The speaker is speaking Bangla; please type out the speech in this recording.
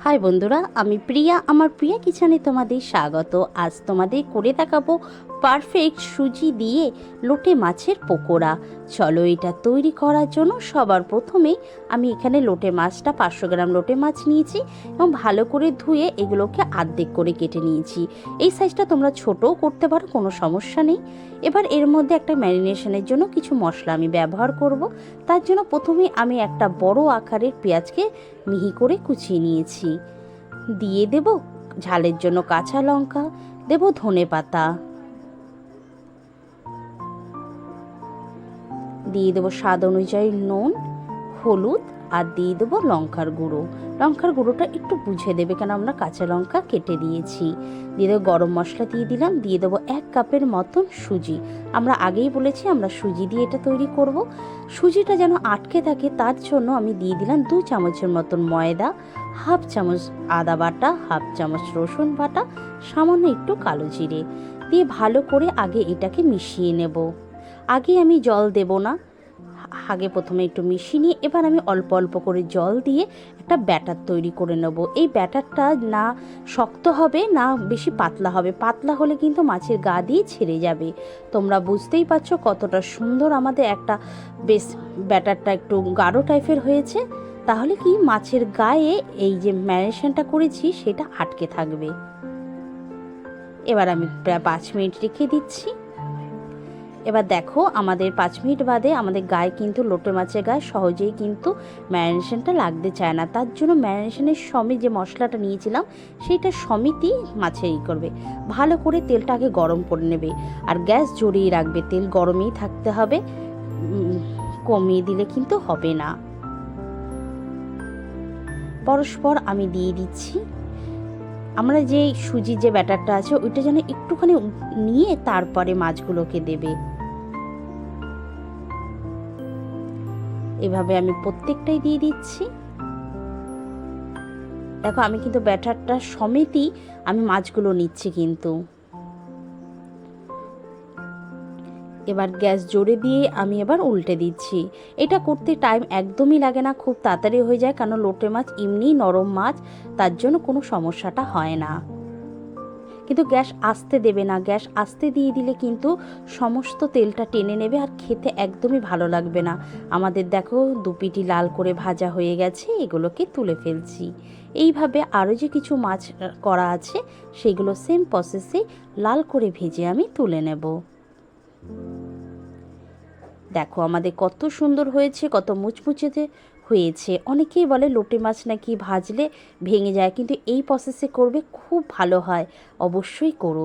হাই বন্ধুরা, আমি প্রিয়া। আমার প্রিয়া কিচেনে তোমাদের স্বাগত। আজ তোমাদের করে দেখাবো পারফেক্ট সুজি দিয়ে লোটে মাছের পকোড়া। চলো এটা তৈরি করার জন্য সবার প্রথমে আমি এখানে লোটে মাছটা, পাঁচশো গ্রাম লোটে মাছ নিয়েছি এবং ভালো করে ধুয়ে এগুলোকে আর্ধেক করে কেটে নিয়েছি। এই সাইজটা তোমরা ছোটও করতে পারো, কোনো সমস্যা নেই। এবার এর মধ্যে একটা ম্যারিনেশনের জন্য কিছু মশলা আমি ব্যবহার করব। তার জন্য প্রথমে আমি একটা বড় আকারের পেঁয়াজকে মিহি করে কুচিয়ে নিয়েছি। দিয়ে দেব ঝালের জন্য কাঁচা লঙ্কা, দেব ধনে পাতা। দিয়ে দেবো স্বাদ অনুযায়ী নুন, হলুদ আর দিয়ে দেবো লঙ্কার গুঁড়ো। লঙ্কার গুঁড়োটা একটু বুঝে দেবে কেন আমরা কাঁচা লঙ্কা কেটে দিয়েছি। দিয়ে দেবো গরম মশলা দিয়ে দিলাম, দিয়ে দেবো এক কাপের মতন সুজি। আমরা আগেই বলেছি আমরা সুজি দিয়ে এটা তৈরি করব। সুজিটা যেন আটকে থাকে তার জন্য আমি দিয়ে দিলাম দু চামচের মতন ময়দা হাফ চামচ আদা বাটা, হাফ চামচ রসুন বাটা, সামান্য একটু কালো জিরে দিয়ে ভালো করে আগে এটাকে মিশিয়ে নেব। আগে আমি জল দেব না। আগে প্রথমে একটু মিশিয়ে নিয়ে এবার আমি অল্প অল্প করে জল দিয়ে একটা ব্যাটার তৈরি করে নেব। এই ব্যাটারটা না শক্ত হবে, না বেশি পাতলা হবে। পাতলা হলে কিন্তু মাছের গা দিয়ে ছেড়ে যাবে। তোমরা বুঝতেই পারছ কতটা সুন্দর আমাদের একটা বেশ ব্যাটারটা একটু গাঢ় টাইপের হয়েছে। তাহলে কি মাছের গায়ে এই যে ম্যারিনেশনটা করেছি, সেটা আটকে থাকবে? এবার আমি প্রায় পাঁচ মিনিট রেখে দিচ্ছি। এবার দেখো, আমাদের পাঁচ মিনিট বাদে আমাদের গায়ে কিন্তু লোটে মাছের গায়ে সহজেই কিন্তু ম্যারিনেশনটা লাগতে চায় না। তার জন্য ম্যারিনেশনের সময় যে মশলাটা নিয়েছিলাম, সেইটা সমিতি মাছে ই করবে। ভালো করে তেলটাকে গরম করে নেবে। আর গ্যাস জড়িয়ে রাখবে, তেল গরমেই থাকতে হবে। কমিয়ে দিলে কিন্তু হবে না। পরস্পর আমি দিয়ে দিচ্ছি। আমরা যে সুজির যে ব্যাটারটা আছে, ওইটা যেন একটুখানি নিয়ে তারপরে মাছগুলোকে দেবে। এভাবে আমি প্রত্যেকটাই দিয়ে দিচ্ছি। দেখো, আমি কিন্তু ব্যাটারটা সমেতই আমি মাছগুলো নিচ্ছি কিন্তু। এবার গ্যাস জোরে দিয়ে আমি এবার উল্টে দিচ্ছি। এটা করতে টাইম একদমই লাগে না, খুব তাড়াতাড়ি হয়ে যায় কারণ লোটে মাছ এমনি নরম মাছ, তার জন্য কোনো সমস্যাটা হয় না। কিন্তু গ্যাস আসতে দেবে না, গ্যাস আসতে দিয়ে দিলে কিন্তু সমস্ত তেলটা টেনে নেবে আর খেতে একদমই ভালো লাগবে না। আমাদের দেখো দুপিটি লাল করে ভাজা হয়ে গেছে, এগুলোকে তুলে ফেলছি। এইভাবে আরও যে কিছু মাছ করা আছে, সেগুলো সেম প্রসেসে লাল করে ভেজে আমি তুলে নেব। দেখো, আমাদের কত সুন্দর হয়েছে, কত মুচমুচেতে হয়েছে। অনেকেই বলে লোটে মাছ নাকি ভাজলে ভেঙে যায়, কিন্তু এই প্রসেসে করবে খুব ভালো হয়। অবশ্যই করো।